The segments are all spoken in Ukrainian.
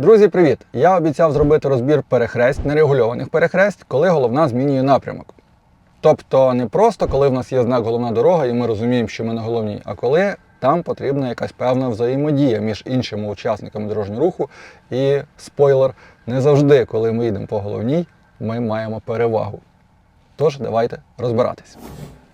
Друзі, привіт! Я обіцяв зробити розбір перехресть, нерегульованих перехресть, коли головна змінює напрямок. Тобто не просто коли в нас є знак головна дорога, і ми розуміємо, що ми на головній, а коли там потрібна якась певна взаємодія між іншими учасниками дорожнього руху. І спойлер, не завжди, коли ми йдемо по головній, ми маємо перевагу. Тож, давайте розбиратись.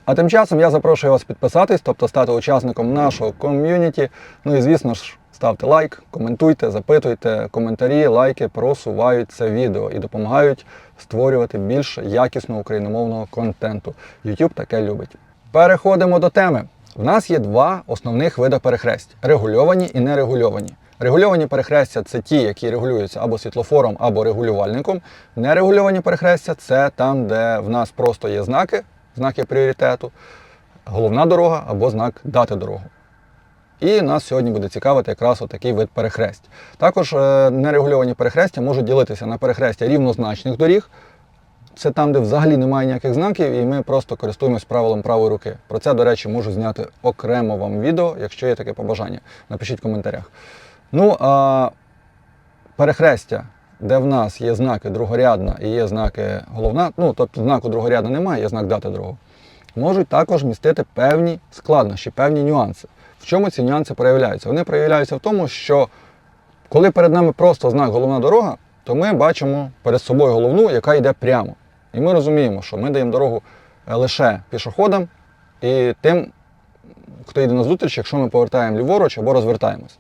А тим часом я запрошую вас підписатись, тобто стати учасником нашого ком'юніті. Ну і звісно ж, ставте лайк, коментуйте, запитуйте. Коментарі, лайки просувають це відео і допомагають створювати більш якісного україномовного контенту. YouTube таке любить. Переходимо до теми. В нас є два основних види перехресть: регульовані і нерегульовані. Регульовані перехрестя це ті, які регулюються або світлофором, або регулювальником. Нерегульовані перехрестя це там, де в нас просто є знаки, знаки пріоритету, головна дорога або знак дати дорогу. І нас сьогодні буде цікавити якраз отакий вид перехресть. Також е, нерегульовані перехрестя можуть ділитися на перехрестя рівнозначних доріг. Це там, де взагалі немає ніяких знаків, і ми просто користуємось правилом правої руки. Про це, до речі, можу зняти окремо вам відео, якщо є таке побажання. Напишіть в коментарях. Ну, а перехрестя, де в нас є знаки другорядна і є знаки головна, ну тобто знаку другорядна немає, є знак дати дорогу, можуть також містити певні складнощі, певні нюанси. В чому ці нюанси проявляються? Вони проявляються в тому, що коли перед нами просто знак головна дорога, то ми бачимо перед собою головну, яка йде прямо. І ми розуміємо, що ми даємо дорогу е, лише пішоходам і тим, хто йде на зустріч, якщо ми повертаємо ліворуч або розвертаємось.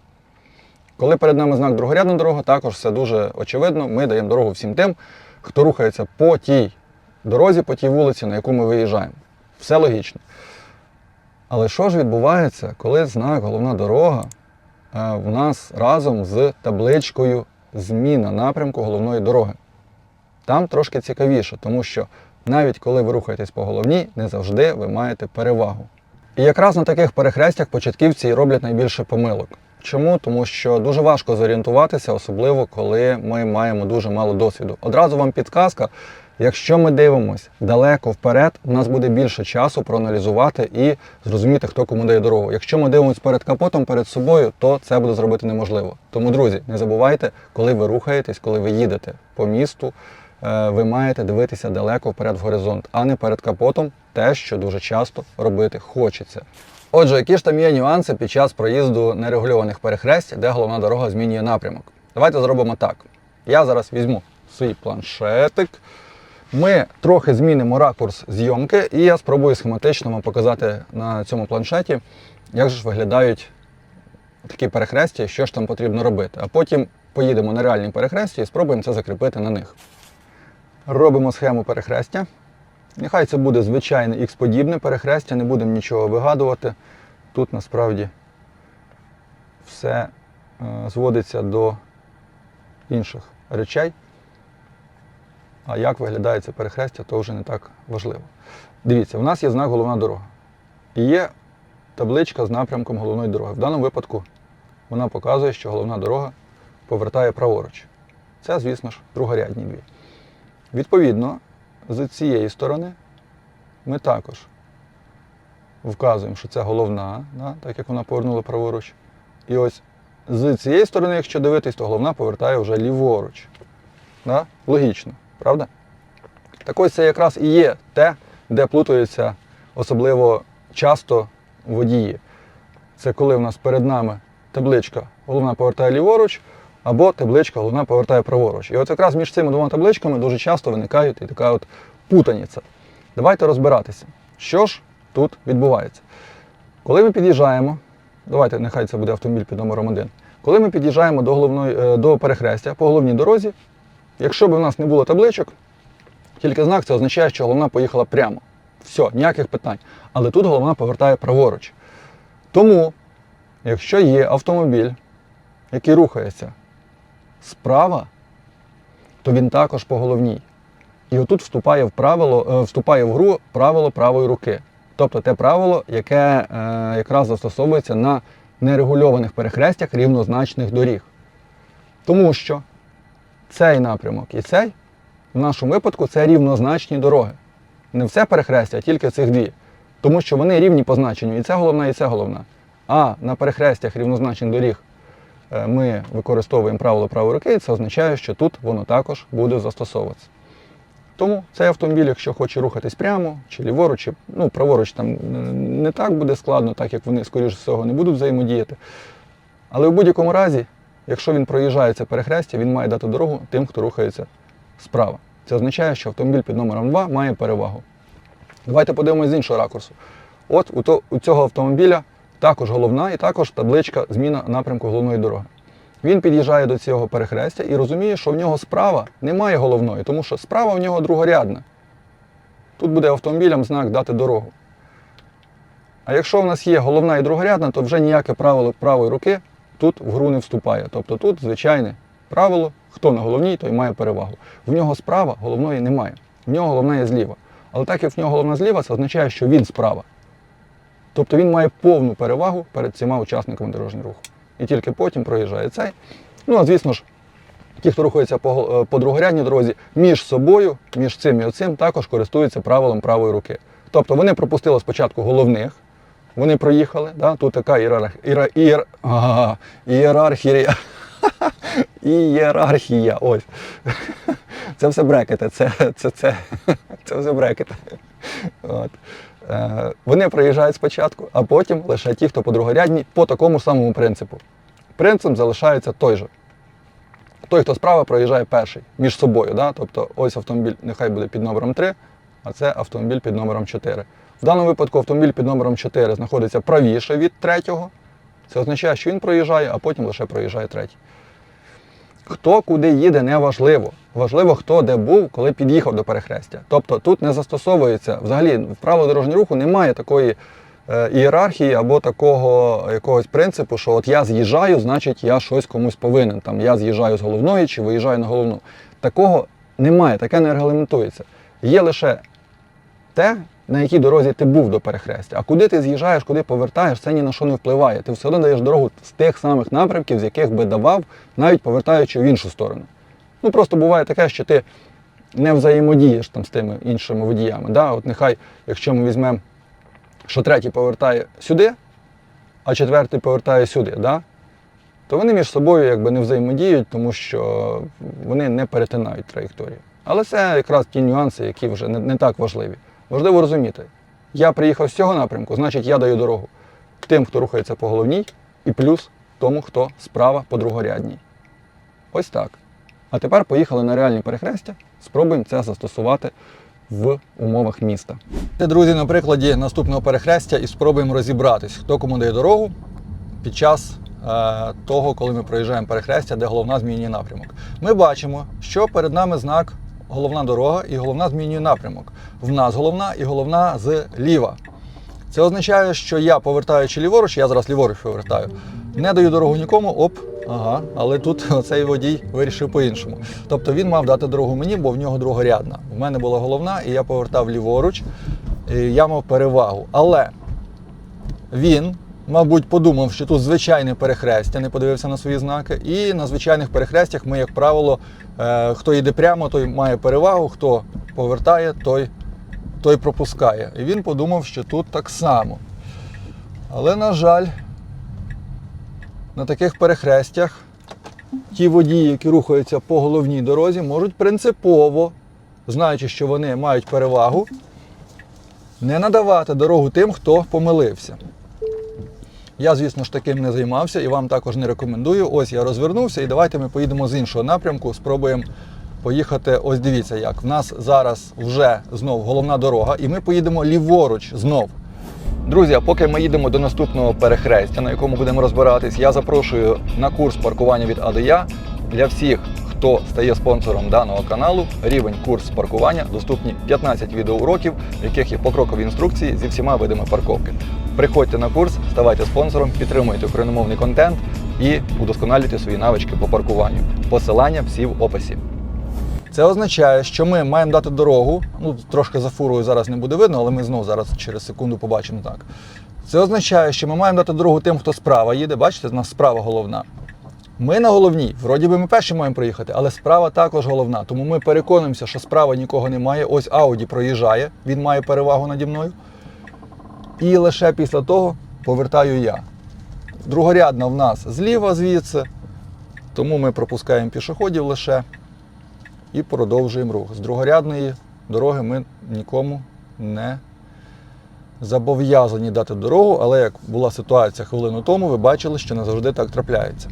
Коли перед нами знак другорядна дорога, також все дуже очевидно. Ми даємо дорогу всім тим, хто рухається по тій дорозі, по тій вулиці, на яку ми виїжджаємо. Все логічно. Але що ж відбувається, коли знак головна дорога е, в нас разом з табличкою зміна напрямку головної дороги? Там трошки цікавіше, тому що навіть коли ви рухаєтесь по головній, не завжди ви маєте перевагу. І якраз на таких перехрестях початківці роблять найбільше помилок. Чому? Тому що дуже важко зорієнтуватися, особливо коли ми маємо дуже мало досвіду. Одразу вам підказка. Якщо ми дивимося далеко вперед, у нас буде більше часу проаналізувати і зрозуміти, хто кому дає дорогу. Якщо ми дивимося перед капотом, перед собою, то це буде зробити неможливо. Тому, друзі, не забувайте, коли ви рухаєтесь, коли ви їдете по місту, е, ви маєте дивитися далеко вперед в горизонт, а не перед капотом, те, що дуже часто робити хочеться. Отже, які ж там є нюанси під час проїзду нерегульованих перехресть, де головна дорога змінює напрямок? Давайте зробимо так. Я зараз візьму свій планшетик. Ми трохи змінимо ракурс зйомки, і я спробую схематично вам показати на цьому планшеті, як ж виглядають такі перехрестя, що ж там потрібно робити. А потім поїдемо на реальні перехрестя і спробуємо це закріпити на них. Робимо схему перехрестя. Нехай це буде звичайне X-подібне перехрестя, не будемо нічого вигадувати. Тут насправді все е, зводиться до інших речей. А як виглядає це перехрестя, то вже не так важливо. Дивіться, в нас є знак головна дорога. І є табличка з напрямком головної дороги. В даному випадку вона показує, що головна дорога повертає праворуч. Це, звісно ж, другорядні дві. Відповідно, з цієї сторони ми також вказуємо, що це головна, да, так як вона повернула праворуч. І ось з цієї сторони, якщо дивитись, то головна повертає вже ліворуч. Да? Логічно, правда? Так ось це якраз і є те, де плутаються особливо часто водії. Це коли в нас перед нами табличка головна повертає ліворуч, або табличка головна повертає праворуч. І от якраз між цими двома табличками дуже часто виникає і така от путаниця. Давайте розбиратися, що ж тут відбувається. Коли ми під'їжджаємо, давайте нехай це буде автомобіль під номером 1. Коли ми під'їжджаємо до головної, е, до перехрестя по головній дорозі, якщо б у нас не було табличок, тільки знак це означає, що головна поїхала прямо. Все, ніяких питань. Але тут головна повертає праворуч. Тому, якщо є автомобіль, який рухається справа, то він також по головній. І отут вступає в правило, е, вступає в гру правило правої руки. Тобто те правило, яке е, якраз застосовується на нерегульованих перехрестях рівнозначних доріг. Тому що цей напрямок і цей, в нашому випадку, це рівнозначні дороги. Не все перехрестя, а тільки цих дві. Тому що вони рівні по значенню. І це головна, і це головна. А на перехрестях рівнозначних доріг ми використовуємо правило правої руки, це означає, що тут воно також буде застосовуватися. Тому цей автомобіль, якщо хоче рухатись прямо, чи ліворуч, чи ну, праворуч там е, не так буде складно, так як вони, скоріш всього, не будуть взаємодіяти. Але в будь-якому разі, якщо він проїжджає це перехрестя, він має дати дорогу тим, хто рухається справа. Це означає, що автомобіль під номером 2 має перевагу. Давайте подивимось з іншого ракурсу. От у, то, у цього автомобіля також головна і також табличка зміна напрямку головної дороги. Він під'їжджає до цього перехрестя і розуміє, що в нього справа немає головної, тому що справа в нього другорядна. Тут буде автомобілям знак дати дорогу. А якщо в нас є головна і другорядна, то вже ніяке правило правої руки тут в гру не вступає. Тобто тут звичайне правило, хто на головній, той має перевагу. В нього справа головної немає. В нього головна є зліва. Але так як в нього головна зліва, це означає, що він справа. Тобто він має повну перевагу перед цими учасниками дорожнього руху. І тільки потім проїжджає цей. Ну, а звісно ж, ті, хто рухається по, е, по другорядній дорозі, між собою, між цим і оцим, також користуються правилом правої руки. Тобто вони пропустили спочатку головних, вони проїхали, да? тут така ієрарх... ієра... ієр... ієрархія. Ієрархія. Ось. Це все брекети, це, це, це, це все брекети. От. Е, вони проїжджають спочатку, а потім лише ті, хто по другорядній, по такому самому принципу. Принцип залишається той же. Той, хто справа, проїжджає перший між собою. Да? Тобто ось автомобіль нехай буде під номером 3, а це автомобіль під номером 4. В даному випадку автомобіль під номером 4 знаходиться правіше від третього. Це означає, що він проїжджає, а потім лише проїжджає третій. Хто куди їде, не важливо. Важливо, хто де був, коли під'їхав до перехрестя. Тобто тут не застосовується, взагалі в правило дорожнього руху немає такої е, ієрархії або такого якогось принципу, що от я з'їжджаю, значить я щось комусь повинен. Там я з'їжджаю з головної чи виїжджаю на головну. Такого немає, таке не регламентується. Є лише те, на якій дорозі ти був до перехрестя. А куди ти з'їжджаєш, куди повертаєш, це ні на що не впливає. Ти все одно даєш дорогу з тих самих напрямків, з яких би давав, навіть повертаючи в іншу сторону. Ну просто буває таке, що ти не взаємодієш там з тими іншими водіями. Да? От нехай, якщо ми візьмемо, що третій повертає сюди, а четвертий повертає сюди, да? то вони між собою якби не взаємодіють, тому що вони не перетинають траєкторію. Але це якраз ті нюанси, які вже не, не так важливі. Важливо розуміти, я приїхав з цього напрямку, значить я даю дорогу тим, хто рухається по головній, і плюс тому, хто справа по другорядній. Ось так. А тепер поїхали на реальні перехрестя, спробуємо це застосувати в умовах міста. Це, друзі, на прикладі наступного перехрестя і спробуємо розібратись, хто кому дає дорогу під час е, того, коли ми проїжджаємо перехрестя, де головна змінює напрямок. Ми бачимо, що перед нами знак головна дорога і головна змінює напрямок. В нас головна і головна зліва. Це означає, що я повертаючи ліворуч, я зараз ліворуч повертаю, не даю дорогу нікому, оп, ага, але тут цей водій вирішив по-іншому. Тобто він мав дати дорогу мені, бо в нього другорядна. У мене була головна, і я повертав ліворуч, і я мав перевагу. Але він, мабуть, подумав, що тут звичайне перехрестя, не подивився на свої знаки. І на звичайних перехрестях ми, як правило, е, хто йде прямо, той має перевагу, хто повертає, той, той пропускає. І він подумав, що тут так само. Але, на жаль, на таких перехрестях ті водії, які рухаються по головній дорозі, можуть принципово, знаючи, що вони мають перевагу, не надавати дорогу тим, хто помилився. Я, звісно ж, таким не займався і вам також не рекомендую. Ось я розвернувся і давайте ми поїдемо з іншого напрямку, спробуємо поїхати. Ось дивіться, як. В нас зараз вже знов головна дорога, і ми поїдемо ліворуч знов. Друзі, а поки ми їдемо до наступного перехрестя, на якому будемо розбиратись, я запрошую на курс паркування від А до Я для всіх, хто стає спонсором даного каналу. Рівень курс паркування доступні 15 відеоуроків, в яких є покрокові інструкції зі всіма видами парковки. Приходьте на курс, ставайте спонсором, підтримуйте україномовний контент і удосконалюйте свої навички по паркуванню. Посилання всі в описі. Це означає, що ми маємо дати дорогу. Ну, трошки за фурою зараз не буде видно, але ми знову зараз через секунду побачимо так. Це означає, що ми маємо дати дорогу тим, хто справа їде. Бачите, в нас справа головна. Ми на головній. Вроді би ми перші маємо проїхати, але справа також головна. Тому ми переконуємося, що справа нікого немає. Ось Ауді проїжджає, він має перевагу наді мною. І лише після того повертаю я. Другорядна в нас зліва звідси, Тому ми пропускаємо пішоходів лише і продовжуємо рух. З другорядної дороги ми нікому не зобов'язані дати дорогу, але як була ситуація хвилину тому, ви бачили, що не завжди так трапляється.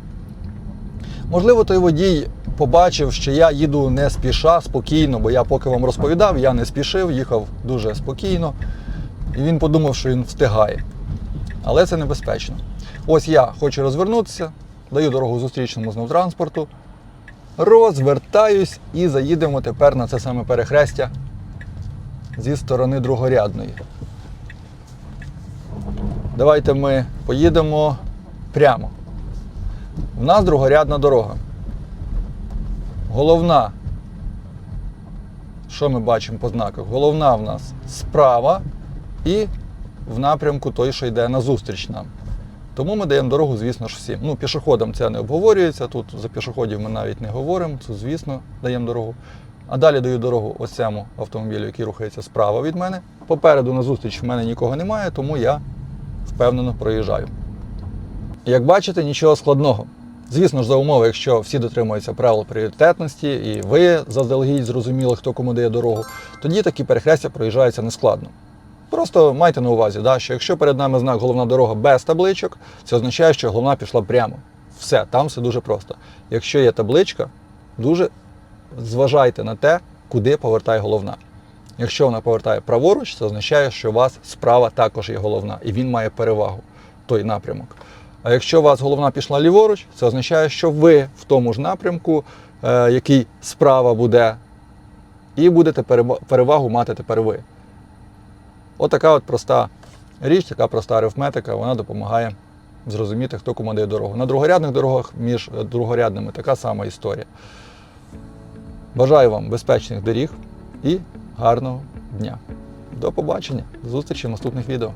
Можливо, той водій побачив, що я їду не спіша, спокійно, бо я поки вам розповідав, я не спішив, їхав дуже спокійно. І він подумав, що він встигає. Але це небезпечно. Ось я хочу розвернутися, даю дорогу зустрічному знов транспорту, розвертаюсь і заїдемо тепер на це саме перехрестя зі сторони другорядної. Давайте ми поїдемо прямо. У нас другорядна дорога. Головна, що ми бачимо по знаках? Головна в нас справа і в напрямку той, що йде назустріч нам. Тому ми даємо дорогу, звісно ж, всім. Ну, пішоходам це не обговорюється. Тут за пішоходів ми навіть не говоримо, це, звісно, даємо дорогу. А далі даю дорогу ось цьому автомобілю, який рухається справа від мене. Попереду назустріч в мене нікого немає, тому я впевнено проїжджаю. Як бачите, нічого складного. Звісно ж, за умови, якщо всі дотримуються правил пріоритетності, і ви заздалегідь зрозуміли, хто кому дає дорогу, тоді такі перехрестя проїжджаються нескладно. Просто майте на увазі, да, що якщо перед нами знак головна дорога без табличок, це означає, що головна пішла прямо. Все, там все дуже просто. Якщо є табличка, дуже зважайте на те, куди повертає головна. Якщо вона повертає праворуч, це означає, що у вас справа також є головна, і він має перевагу, той напрямок. А якщо у вас головна пішла ліворуч, це означає, що ви в тому ж напрямку, е, який справа буде, і будете перевагу мати тепер ви. Отака от проста річ, така проста арифметика, вона допомагає зрозуміти, хто кому дає дорогу. На другорядних дорогах між е, другорядними така сама історія. Бажаю вам безпечних доріг і гарного дня. До побачення. Зустрічі в наступних відео.